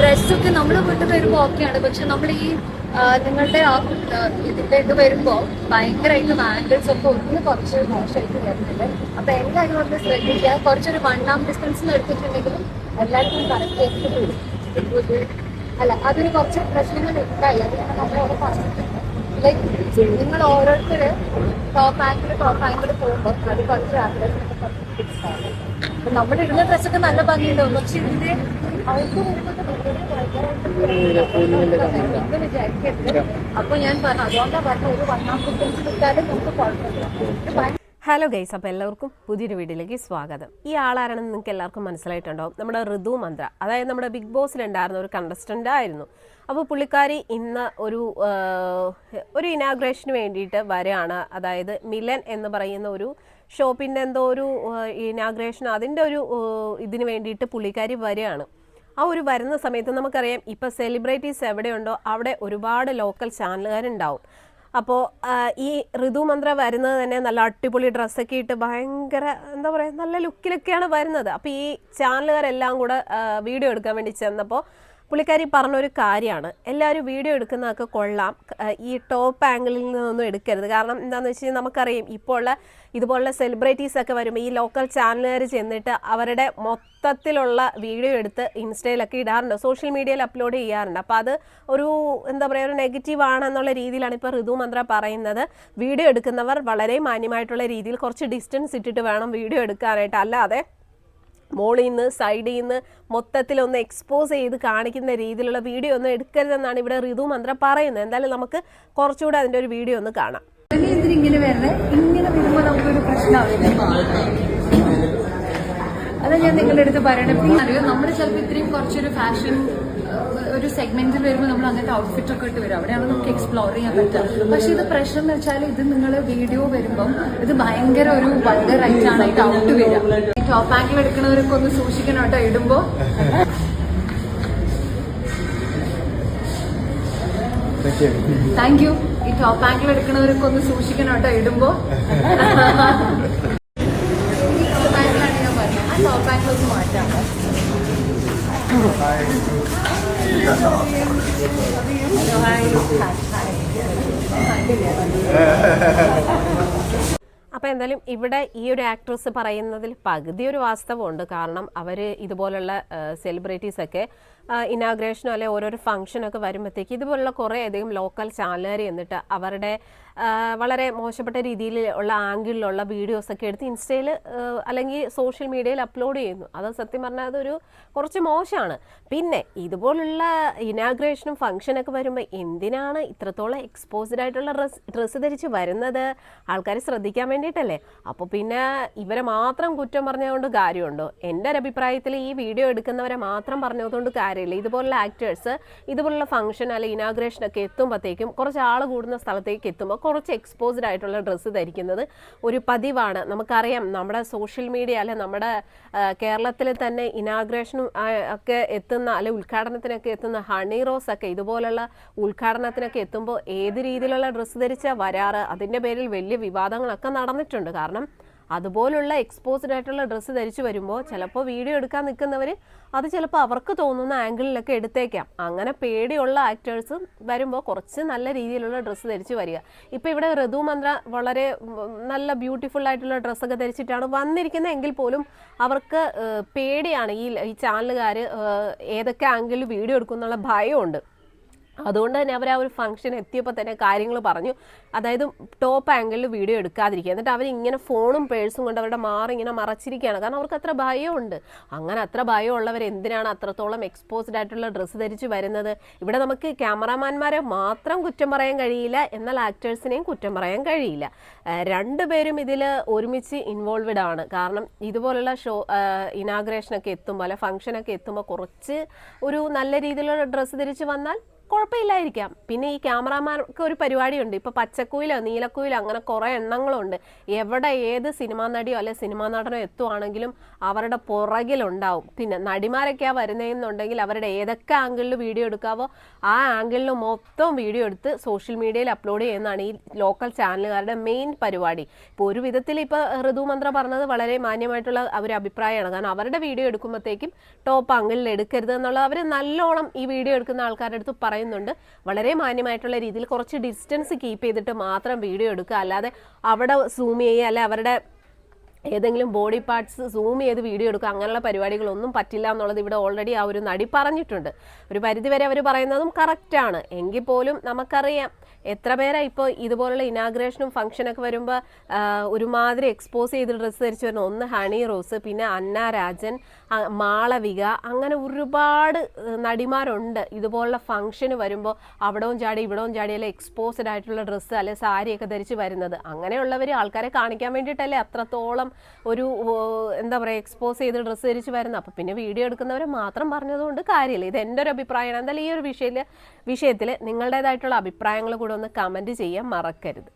ഡ്രസ്സൊക്കെ നമ്മൾ കൊണ്ട് വരുമ്പോൾ ഓക്കെയാണ്. പക്ഷെ നമ്മൾ ഈ നിങ്ങളുടെ ആ, ഇതിന്റെ ഇത് വരുമ്പോ ഭയങ്കരമായിട്ട് ആംഗിൾസ് ഒക്കെ ഒന്ന് കുറച്ച് മോശമായിട്ട് വരുന്നുണ്ട്. അപ്പൊ എല്ലാവരും ഒന്ന് ശ്രദ്ധിക്കുക. കുറച്ചൊരു വൺ ആം ഡിസ്റ്റൻസിൽ എടുത്തിട്ടുണ്ടെങ്കിലും എല്ലാവർക്കും കറക്റ്റ് അല്ല അതൊരു കുറച്ച് പ്രശ്നങ്ങൾ ഉണ്ടായി. അത് ഞാൻ നമ്മളോട് ലൈക്ക് നിങ്ങൾ ഓരോരുത്തര് ടോപ്പ് ആംഗിൾ ടോപ്പ് ആംഗിൾ പോകുമ്പോൾ അത് കുറച്ച് ആഗ്രഹം നമ്മുടെ ഇടുന്ന ഡ്രസ്സൊക്കെ നല്ല ഭംഗിയുണ്ടാവും. പക്ഷെ ഇതിന്റെ വരുമ്പോൾ ഞാൻ ഒരു ഹലോ ഗൈസ് അപ്പോൾ എല്ലാവർക്കും പുതിയൊരു വീഡിയോയിലേക്ക് സ്വാഗതം. ഈ ആളാരാണെന്ന് നിങ്ങൾക്ക് എല്ലാവർക്കും മനസ്സിലായിട്ടുണ്ടോ? നമ്മുടെ ഋതു മന്ത്ര അതായത് നമ്മുടെ ബിഗ് ബോസിൽ ഉണ്ടായിരുന്ന ഒരു കണ്ടസ്റ്റന്റ് ആയിരുന്നു. അപ്പോൾ പുള്ളിക്കാരി ഇന്ന് ഒരു ഒരു ഇനാഗ്രേഷന് വേണ്ടിയിട്ട് വരികയാണ്. അതായത് മിലൻ എന്ന് പറയുന്ന ഒരു ഷോപ്പിന്റെ എന്തോ ഒരു ഇനാഗ്രേഷൻ അതിന്റെ ഒരു ഇതിന് വേണ്ടിയിട്ട് പുള്ളിക്കാരി വരികയാണ്. ആ ഒരു വരുന്ന സമയത്ത് നമുക്കറിയാം ഇപ്പോൾ സെലിബ്രിറ്റീസ് എവിടെയുണ്ടോ അവിടെ ഒരുപാട് ലോക്കൽ ചാനലുകാരുണ്ടാവും അപ്പോൾ ഈ ഋതു മന്ത്ര വരുന്നത് തന്നെ നല്ല അടിപൊളി ഡ്രസ്സൊക്കെ ഇട്ട് ഭയങ്കര എന്താ പറയുക നല്ല ലുക്കിലൊക്കെയാണ് വരുന്നത്. അപ്പോൾ ഈ ചാനലുകാരെല്ലാം കൂടെ വീഡിയോ എടുക്കാൻ വേണ്ടി ചെന്നപ്പോൾ പുള്ളിക്കാരി പറഞ്ഞൊരു കാര്യമാണ്. എല്ലാവരും വീഡിയോ എടുക്കുന്നതൊക്കെ കൊള്ളാം. ഈ ടോപ്പ് ആംഗിളിൽ നിന്നൊന്നും എടുക്കരുത്. കാരണം എന്താണെന്ന് വെച്ച് കഴിഞ്ഞാൽ നമുക്കറിയാം ഇപ്പോൾ ഉള്ള ഇതുപോലുള്ള സെലിബ്രിറ്റീസ് ഒക്കെ വരുമ്പോൾ ഈ ലോക്കൽ ചാനലുകാർ ചെന്നിട്ട് അവരുടെ മൊത്തത്തിലുള്ള വീഡിയോ എടുത്ത് ഇൻസ്റ്റയിലൊക്കെ ഇടാറുണ്ട്. സോഷ്യൽ മീഡിയയിൽ അപ്ലോഡ് ചെയ്യാറുണ്ട്. അപ്പോൾ അത് ഒരു എന്താ പറയുക ഒരു നെഗറ്റീവ് ആണെന്നുള്ള രീതിയിലാണ് ഇപ്പോൾ ഋതു മന്ത്ര പറയുന്നത്. വീഡിയോ എടുക്കുന്നവർ വളരെ മാന്യമായിട്ടുള്ള രീതിയിൽ കുറച്ച് ഡിസ്റ്റൻസ് ഇട്ടിട്ട് വേണം വീഡിയോ എടുക്കാനായിട്ട്. അല്ലാതെ മോളിൽ നിന്ന് സൈഡിൽ നിന്ന് മൊത്തത്തിൽ ഒന്ന് എക്സ്പോസ് ചെയ്ത് കാണിക്കുന്ന രീതിയിലുള്ള വീഡിയോ ഒന്നും എടുക്കരുതെന്നാണ് ഇവിടെ ഋതു മന്ത്ര പറയുന്നത്. എന്തായാലും നമുക്ക് കുറച്ചുകൂടെ അതിന്റെ ഒരു വീഡിയോ ഒന്ന് കാണാം. ഇങ്ങനെ പ്രശ്നമാവില്ല. അതാ ഞാൻ നിങ്ങളുടെ അടുത്ത് പറയണം. പിന്നെ അറിയോ നമ്മൾ ചിലപ്പോൾ ഇത്രയും കുറച്ചൊരു ഫാഷൻ ഒരു സെഗ്മെന്റിൽ വരുമ്പോൾ നമ്മൾ അങ്ങനത്തെ ഔട്ട്ഫിറ്റ് ഒക്കെ ഇട്ട് വരും. അവിടെയാണ് നമുക്ക് എക്സ്പ്ലോർ ചെയ്യാൻ പറ്റുക. പക്ഷെ ഇത് പ്രഷർ എന്ന് വെച്ചാൽ ഇത് നിങ്ങൾ വീഡിയോ വരുമ്പം ഇത് ഭയങ്കര ഒരു വൾഗർ ആയിട്ടാണ് ഇത് ഔട്ട് വരിക. ടോപ്പ് ആംഗിൾ എടുക്കുന്നവരൊക്കെ ഒന്ന് സൂക്ഷിക്കണം കേട്ടോ ഇടുമ്പോ. താങ്ക് യു ഈ ടോപ്പ് ആംഗിൾ എടുക്കുന്നവരൊക്കെ ഒന്ന് സൂക്ഷിക്കണം കേട്ടോ ഇടുമ്പോ. ടോപ്പ് ആംഗിൾ ഒന്ന് മാറ്റാം ഹലോ ഹായ് അപ്പോൾ എന്തായാലും ഇവിടെ ഈ ഒരു ആക്ട്രസ് പറയുന്നതിൽ പകുതി ഒരു വാസ്തവമുണ്ട്. കാരണം അവർ ഇതുപോലുള്ള സെലിബ്രിറ്റീസ് ഒക്കെ ഇനാഗ്രേഷനോ അല്ലെ ഓരോരോ ഫംഗ്ഷനൊക്കെ വരുമ്പോഴത്തേക്ക് ഇതുപോലുള്ള കുറേ അധികം ലോക്കൽ ചാനലുകാർ എന്നിട്ട് അവരുടെ വളരെ മോശപ്പെട്ട രീതിയിൽ ഉള്ള ആംഗിളിലുള്ള വീഡിയോസ് ഒക്കെ എടുത്ത് ഇൻസ്റ്റയിൽ അല്ലെങ്കിൽ സോഷ്യൽ മീഡിയയിൽ അപ്ലോഡ് ചെയ്യുന്നു. അത് സത്യം പറഞ്ഞാൽ അതൊരു കുറച്ച് മോശമാണ്. പിന്നെ ഇതുപോലുള്ള ഇനാഗ്രേഷനും ഫംഗ്ഷനൊക്കെ വരുമ്പോൾ എന്തിനാണ് ഇത്രത്തോളം എക്സ്പോസ്ഡ് ആയിട്ടുള്ള ഡ്രസ് ഡ്രസ്സ് ധരിച്ച് വരുന്നത്? ആൾക്കാർ ശ്രദ്ധിക്കാൻ വേണ്ടിയിട്ടല്ലേ? അപ്പോൾ പിന്നെ ഇവരെ മാത്രം കുറ്റം പറഞ്ഞതുകൊണ്ട് കാര്യമുണ്ടോ? എന്റെ ഒരു അഭിപ്രായത്തിൽ ഈ വീഡിയോ എടുക്കുന്നവരെ മാത്രം പറഞ്ഞതുകൊണ്ട് കാര്യമില്ല. ഇതുപോലുള്ള ആക്ടേഴ്സ് ഇതുപോലുള്ള ഫംഗ്ഷൻ അല്ലെങ്കിൽ ഇനാഗ്രേഷൻ ഒക്കെ എത്തുമ്പോഴത്തേക്കും കുറച്ച് ആൾ കൂടുന്ന സ്ഥലത്തേക്ക് എത്തുമ്പോൾ കുറച്ച് എക്സ്പോസ്ഡ് ആയിട്ടുള്ള ഡ്രസ്സ് ധരിക്കുന്നത് ഒരു പതിവാണ്. നമുക്കറിയാം നമ്മുടെ സോഷ്യൽ മീഡിയ അല്ലെ നമ്മുടെ കേരളത്തിൽ തന്നെ ഇനാഗ്രേഷനും ഒക്കെ എത്തുന്ന അല്ലെ ഉദ്ഘാടനത്തിനൊക്കെ എത്തുന്ന ഹണി റോസ് ഒക്കെ ഇതുപോലുള്ള ഉദ്ഘാടനത്തിനൊക്കെ എത്തുമ്പോൾ ഏത് രീതിയിലുള്ള ഡ്രസ്സ് ധരിച്ചാൽ വരാറ്? അതിന്റെ പേരിൽ വലിയ വിവാദങ്ങളൊക്കെ നടന്നിട്ടുണ്ട്. കാരണം അതുപോലുള്ള എക്സ്പോസ്ഡ് ആയിട്ടുള്ള ഡ്രസ്സ് ധരിച്ചു വരുമ്പോൾ ചിലപ്പോൾ വീഡിയോ എടുക്കാൻ നിൽക്കുന്നവർ അത് ചിലപ്പോൾ അവർക്ക് തോന്നുന്ന ആംഗിളിലൊക്കെ എടുത്തേക്കാം. അങ്ങനെ പേടിയുള്ള ആക്ടേഴ്സ് വരുമ്പോൾ കുറച്ച് നല്ല രീതിയിലുള്ള ഡ്രസ്സ് ധരിച്ച് വരിക. ഇപ്പോൾ ഇവിടെ ഋതു മന്ത്ര വളരെ നല്ല ബ്യൂട്ടിഫുൾ ആയിട്ടുള്ള ഡ്രസ്സൊക്കെ ധരിച്ചിട്ടാണ് വന്നിരിക്കുന്നത് എങ്കിൽ പോലും അവർക്ക് പേടിയാണ്. ഈ ചാനലുകാർ ഏതൊക്കെ ആംഗിളിൽ വീഡിയോ എടുക്കും എന്നുള്ള ഭയമുണ്ട്. അതുകൊണ്ട് തന്നെ അവർ ആ ഒരു ഫംഗ്ഷൻ എത്തിയപ്പോൾ തന്നെ കാര്യങ്ങൾ പറഞ്ഞു. അതായത് ടോപ്പ് ആംഗിളിൽ വീഡിയോ എടുക്കാതിരിക്കുക. എന്നിട്ട് അവർ ഇങ്ങനെ ഫോണും പേഴ്സും കൊണ്ട് അവരുടെ മാറി ഇങ്ങനെ മറച്ചിരിക്കുകയാണ്. കാരണം അവർക്ക് അത്ര ഭയമുണ്ട്. അങ്ങനെ അത്ര ഭയമുള്ളവർ എന്തിനാണ് അത്രത്തോളം എക്സ്പോസ്ഡ് ആയിട്ടുള്ള ഡ്രസ്സ് ധരിച്ച് വരുന്നത്? ഇവിടെ നമുക്ക് ക്യാമറാമാൻമാരെ മാത്രം കുറ്റം പറയാൻ കഴിയില്ല. എന്നാൽ ആക്ടേഴ്സിനെയും കുറ്റം പറയാൻ കഴിയില്ല. രണ്ടുപേരും ഇതിൽ ഒരുമിച്ച് ഇൻവോൾവഡ് ആണ്. കാരണം ഇതുപോലുള്ള ഷോ ഇനാഗ്രേഷനൊക്കെ എത്തുമ്പോൾ അല്ലെ ഫംഗ്ഷനൊക്കെ എത്തുമ്പോൾ കുറച്ച് ഒരു നല്ല രീതിയിലുള്ള ഡ്രസ്സ് ധരിച്ച് വന്നാൽ കുഴപ്പമില്ലായിരിക്കാം. പിന്നെ ഈ ക്യാമറാമാർക്ക് ഒരു പരിപാടിയുണ്ട്. ഇപ്പോൾ പച്ചക്കുയിലോ നീലക്കുയിലോ അങ്ങനെ കുറേ എണ്ണങ്ങളുണ്ട്. എവിടെ ഏത് സിനിമാ നടിയോ അല്ലെ സിനിമാ നടനോ എത്തുവാണെങ്കിലും അവരുടെ പുറകിലുണ്ടാവും. പിന്നെ നടിമാരൊക്കെയാണ് വരുന്നതെന്നുണ്ടെങ്കിൽ അവരുടെ ഏതൊക്കെ ആംഗിളിൽ വീഡിയോ എടുക്കാവോ ആ ആംഗിളിൽ മൊത്തം വീഡിയോ എടുത്ത് സോഷ്യൽ മീഡിയയിൽ അപ്ലോഡ് ചെയ്യുന്നതാണ് ഈ ലോക്കൽ ചാനലുകാരുടെ മെയിൻ പരിപാടി. ഇപ്പോൾ ഒരു വിധത്തിൽ ഇപ്പോൾ ഋതു മന്ത്ര പറഞ്ഞത് വളരെ മാന്യമായിട്ടുള്ള ഒരു അഭിപ്രായമാണ്. കാരണം അവരുടെ വീഡിയോ എടുക്കുമ്പോഴത്തേക്കും ടോപ്പ് ആംഗിളിൽ എടുക്കരുത് എന്നുള്ളത് അവർ നല്ലോണം ഈ വീഡിയോ എടുക്കുന്ന ആൾക്കാരുടെ അടുത്ത് പറയുന്നുണ്ട്. വളരെ മാന്യമായിട്ടുള്ള രീതിയിൽ കുറച്ച് ഡിസ്റ്റൻസ് കീപ്പ് ചെയ്തിട്ട് മാത്രം വീഡിയോ എടുക്കുക. അല്ലാതെ അവിടെ സൂം ചെയ്യുക അല്ലെ അവരുടെ ഏതെങ്കിലും ബോഡി പാർട്സ് സൂം ചെയ്ത് വീഡിയോ എടുക്കുക അങ്ങനെയുള്ള പരിപാടികളൊന്നും പറ്റില്ല എന്നുള്ളത് ഇവിടെ ഓൾറെഡി ആ ഒരു നടി പറഞ്ഞിട്ടുണ്ട്. ഒരു പരിധിവരെ അവർ പറയുന്നതും കറക്റ്റാണ് എങ്കിൽ പോലും നമുക്കറിയാം എത്ര പേരാ ഇപ്പോൾ ഇതുപോലുള്ള ഇനാഗ്രേഷനും ഫംഗ്ഷനൊക്കെ വരുമ്പോൾ ഒരുമാതിരി എക്സ്പോസ് ചെയ്ത് ഡ്രസ്സ് ധരിച്ച് വരുന്ന ഒന്ന് ഹണി റോസ് പിന്നെ അന്ന രാജൻ മാളവിക അങ്ങനെ ഒരുപാട് നടിമാരുണ്ട്. ഇതുപോലുള്ള ഫംഗ്ഷന് വരുമ്പോൾ അവിടവും ചാടി ഇവിടവും ചാടി അല്ലെ എക്സ്പോസ്ഡ് ആയിട്ടുള്ള ഡ്രസ്സ് അല്ലെ സാരിയൊക്കെ ധരിച്ച് വരുന്നത്. അങ്ങനെയുള്ളവർ ആൾക്കാരെ കാണിക്കാൻ വേണ്ടിയിട്ടല്ലേ അത്രത്തോളം ഒരു എന്താ പറയുക എക്സ്പോസ് ചെയ്ത് ഡ്രസ്സ് ധരിച്ച് വരുന്നത് അപ്പം പിന്നെ വീഡിയോ എടുക്കുന്നവരെ മാത്രം പറഞ്ഞതുകൊണ്ട് കാര്യമില്ല. ഇത് എന്റെ ഒരു അഭിപ്രായമാണ്. എന്തായാലും ഈ ഒരു വിഷയത്തിൽ വിഷയത്തിൽ നിങ്ങളുടേതായിട്ടുള്ള അഭിപ്രായങ്ങൾ കൂടെ ഒന്ന് കമന്റ് ചെയ്യാൻ മറക്കരുത്.